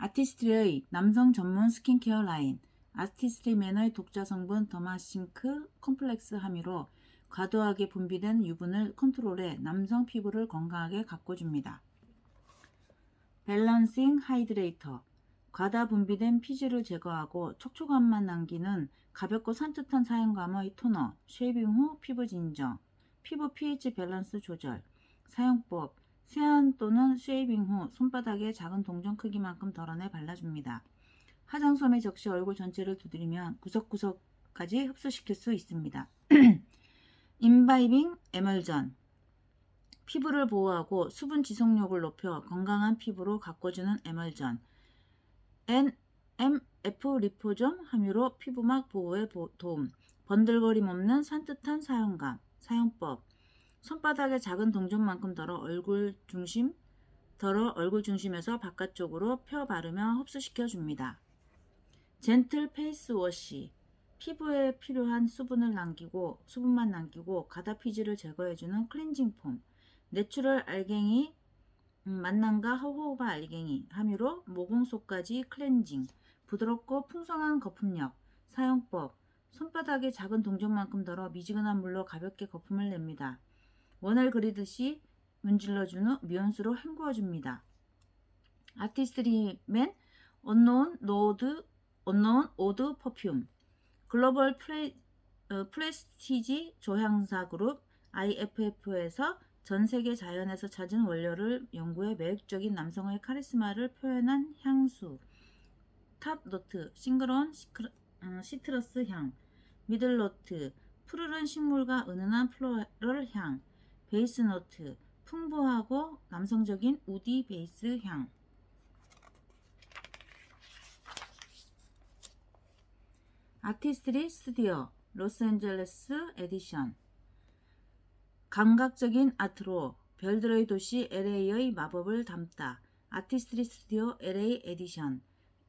아티스트리의 남성 전문 스킨케어 라인 아티스트리맨의 독자 성분 더마싱크 컴플렉스 함유로 과도하게 분비된 유분을 컨트롤해 남성 피부를 건강하게 가꿔줍니다. 밸런싱 하이드레이터 과다 분비된 피지를 제거하고 촉촉함만 남기는 가볍고 산뜻한 사용감의 토너 쉐이빙 후 피부 진정 피부 pH 밸런스 조절 사용법 세안 또는 쉐이빙 후 손바닥에 작은 동전 크기만큼 덜어내 발라줍니다. 화장솜에 적시 얼굴 전체를 두드리면 구석구석까지 흡수시킬 수 있습니다. 인바이빙 에멀전 피부를 보호하고 수분 지속력을 높여 건강한 피부로 가꿔주는 에멀전 NMF 리포점 함유로 피부막 보호에 보- 도움 번들거림 없는 산뜻한 사용감 사용법 손바닥에 작은 동전만큼 덜어 얼굴 중심 덜어 얼굴 중심에서 바깥쪽으로 펴 바르며 흡수시켜 줍니다. 젠틀 페이스 워시. 피부에 필요한 수분을 남기고 수분만 남기고 가다 피지를 제거해주는 클렌징 폼. 내추럴 알갱이 음, 만남과 허호바 알갱이. 함유로 모공 속까지 클렌징. 부드럽고 풍성한 거품력. 사용법. 손바닥에 작은 동전만큼 덜어 미지근한 물로 가볍게 거품을 냅니다. 원을 그리듯이 문질러준 후 미온수로 헹구어줍니다. 아티스트리맨 언노운 노드 언노운 오드 퍼퓸 글로벌 프레, 어, 프레스티지 조향사 그룹 IFF에서 전 세계 자연에서 찾은 원료를 연구해 매력적인 남성의 카리스마를 표현한 향수 탑 노트 싱그러운 시크러, 어, 시트러스 향 미들 노트 푸르른 식물과 은은한 플로럴 향 베이스 노트 풍부하고 남성적인 우디 베이스 향. 아티스트리 스튜디오 로스앤젤레스 에디션. 감각적인 아트로 별들의 도시 LA의 마법을 담다. 아티스트리 스튜디오 LA 에디션.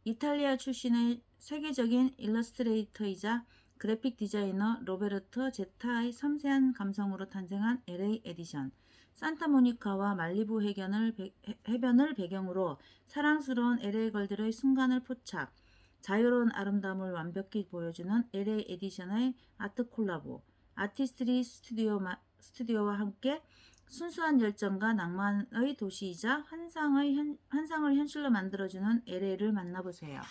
이탈리아 출신의 세계적인 일러스트레이터이자 그래픽 디자이너 로베르토 제타의 섬세한 감성으로 탄생한 LA 에디션 산타모니카와 말리부 해변을, 배- 해- 해변을 배경으로 사랑스러운 LA 걸들의 순간을 포착 자유로운 아름다움을 완벽히 보여주는 LA 에디션의 아트 콜라보 아티스트리 스튜디오 스튜디오와 함께 순수한 열정과 낭만의 도시이자 환상의 현, 환상을 현실로 만들어주는 LA를 만나보세요.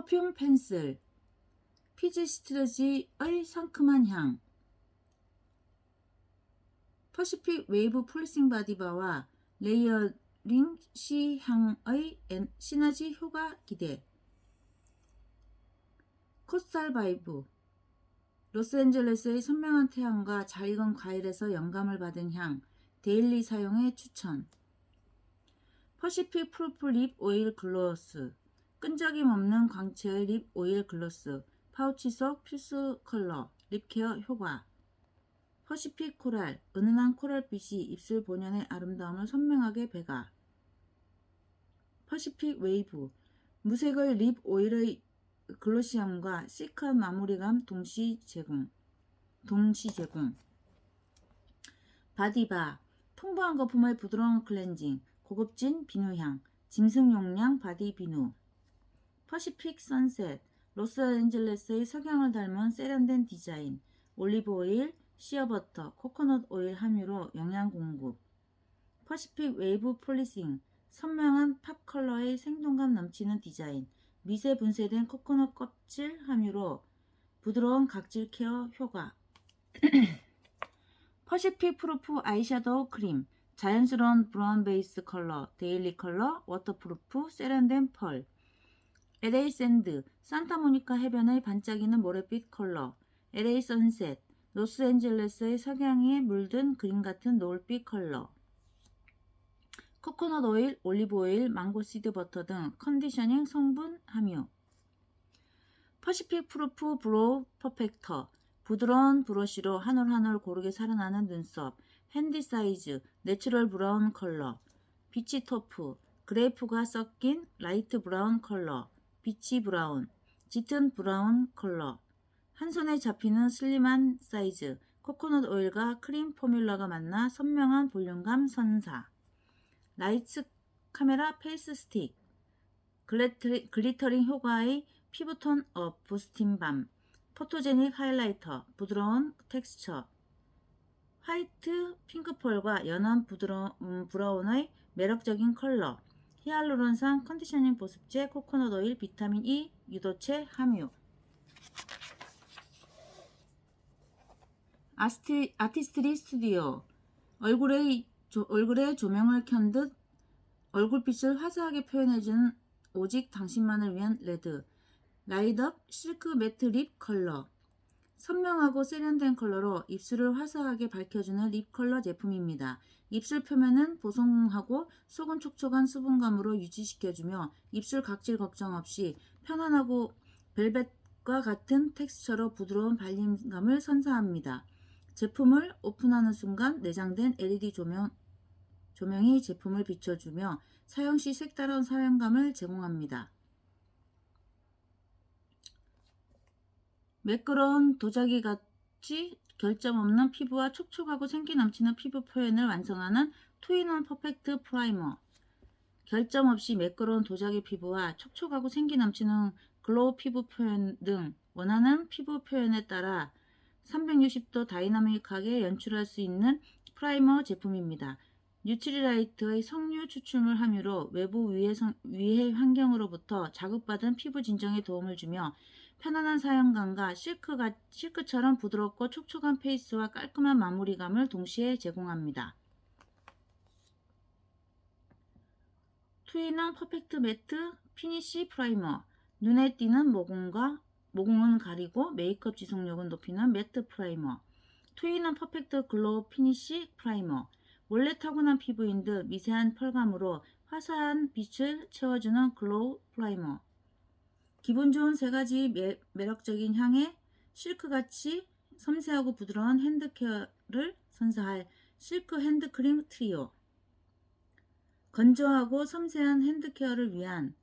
퍼퓸 펜슬 피지 스트레지의 상큼한 향 퍼시픽 웨이브 폴리싱 바디바와 레이어링 시 향의 엔- 시너지 효과 기대. 코스탈 바이브 로스앤젤레스의 선명한 태양과 잘 익은 과일에서 영감을 받은 향 데일리 사용에 추천. 퍼시픽 프루프 립 오일 글로스 끈적임 없는 광채의 립 오일 글로스 파우치 속 필수 컬러 립케어 효과. 퍼시픽 코랄 은은한 코랄빛이 입술 본연의 아름다움을 선명하게 배가. 퍼시픽 웨이브 무색의 립 오일의 글로시함과 시크한 마무리감 동시 제공 동시 제공. 바디바 풍부한 거품의 부드러운 클렌징 고급진 비누향 짐승 용량 바디 비누 퍼시픽 선셋 로스앤젤레스의 석양을 닮은 세련된 디자인 올리브 오일 시어버터 코코넛 오일 함유로 영양 공급 퍼시픽 웨이브 폴리싱 선명한 팝 컬러의 생동감 넘치는 디자인 미세 분쇄된 코코넛 껍질 함유로 부드러운 각질 케어 효과. 퍼시픽 프루프 아이섀도우 크림. 자연스러운 브라운 베이스 컬러, 데일리 컬러, 워터프루프, 세련된 펄. LA 샌드, 산타모니카 해변의 반짝이는 모래빛 컬러. LA 선셋, 로스앤젤레스의 석양에 물든 그림 같은 노을빛 컬러. 코코넛 오일, 올리브 오일, 망고 시드 버터 등 컨디셔닝 성분 함유. 퍼시픽 프루프 브로우 퍼펙터. 부드러운 브러쉬로 한 올 한 올 고르게 살아나는 눈썹. 핸디 사이즈, 내추럴 브라운 컬러. 비치 토프. 그레이프가 섞인 라이트 브라운 컬러. 비치 브라운. 짙은 브라운 컬러. 한 손에 잡히는 슬림한 사이즈. 코코넛 오일과 크림 포뮬러가 만나 선명한 볼륨감 선사. 라이츠 카메라 페이스 스틱, 글래트- 글리터링 효과의 피부톤 업 부스팅 밤, 포토제닉 하이라이터, 부드러운 텍스처, 화이트 핑크펄과 연한 부드러, 음, 브라운의 매력적인 컬러, 히알루론산 컨디셔닝 보습제, 코코넛 오일, 비타민 E, 유도체 함유. 아스티, 아티스트리 스튜디오. 얼굴에, 조, 얼굴에 조명을 켠 듯 얼굴빛을 화사하게 표현해주는 오직 당신만을 위한 레드. 라이드업 실크 매트 립 컬러 선명하고 세련된 컬러로 입술을 화사하게 밝혀주는 립 컬러 제품입니다. 입술 표면은 보송하고 속은 촉촉한 수분감으로 유지시켜주며 입술 각질 걱정 없이 편안하고 벨벳과 같은 텍스처로 부드러운 발림감을 선사합니다. 제품을 오픈하는 순간 내장된 LED 조명, 조명이 제품을 비춰주며 사용 시 색다른 사용감을 제공합니다. 매끄러운 도자기 같이 결점 없는 피부와 촉촉하고 생기 넘치는 피부 표현을 완성하는 투인원 퍼펙트 프라이머. 결점 없이 매끄러운 도자기 피부와 촉촉하고 생기 넘치는 글로우 피부 표현 등 원하는 피부 표현에 따라 360도 다이나믹하게 연출할 수 있는 프라이머 제품입니다. 뉴트리라이트의 석류 추출물 함유로 외부 위해, 환경으로부터 자극받은 피부 진정에 도움을 주며 편안한 사용감과 실크가, 실크처럼 부드럽고 촉촉한 페이스와 깔끔한 마무리감을 동시에 제공합니다. 투인원 퍼펙트 매트 피니쉬 프라이머. 눈에 띄는 모공과 모공은 가리고 메이크업 지속력은 높이는 매트 프라이머. 투인원 퍼펙트 글로우 피니쉬 프라이머. 원래 타고난 피부인 듯 미세한 펄감으로 화사한 빛을 채워주는 글로우 프라이머 기분 좋은 세 가지 매, 매력적인 향에 실크같이 섬세하고 부드러운 핸드케어를 선사할 실크 핸드크림 트리오 건조하고 섬세한 핸드케어를 위한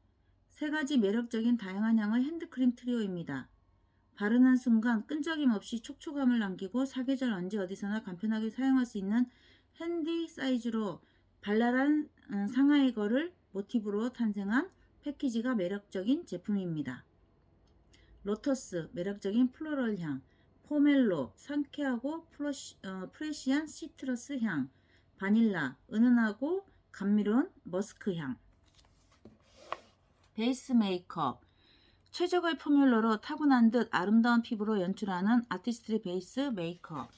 세 가지 매력적인 다양한 향의 핸드크림 트리오입니다. 바르는 순간 끈적임 없이 촉촉함을 남기고 사계절 언제 어디서나 간편하게 사용할 수 있는 핸디 사이즈로 발랄한 음, 상하이 거를 모티브로 탄생한 패키지가 매력적인 제품입니다. 로터스 매력적인 플로럴 향, 포멜로 상쾌하고 플러시, 어, 프레시한 시트러스 향, 바닐라 은은하고 감미로운 머스크 향. 베이스 메이크업 최적의 포뮬러로 타고난 듯 아름다운 피부로 연출하는 아티스트리 베이스 메이크업